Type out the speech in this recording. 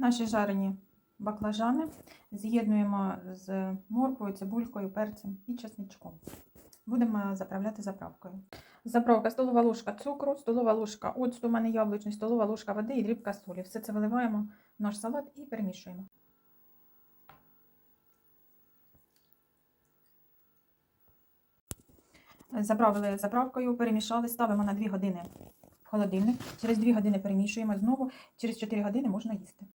Наші жарені баклажани з'єднуємо з морквою, цибулькою, перцем і чесничком. Будемо заправляти заправкою. Заправка столова ложка цукру, столова ложка оцту, у мене яблучний, столова ложка води і дрібка солі. Все це виливаємо в наш салат і перемішуємо. Заправили заправкою, перемішали, ставимо на 2 години в холодильник. Через 2 години перемішуємо знову, через 4 години можна їсти.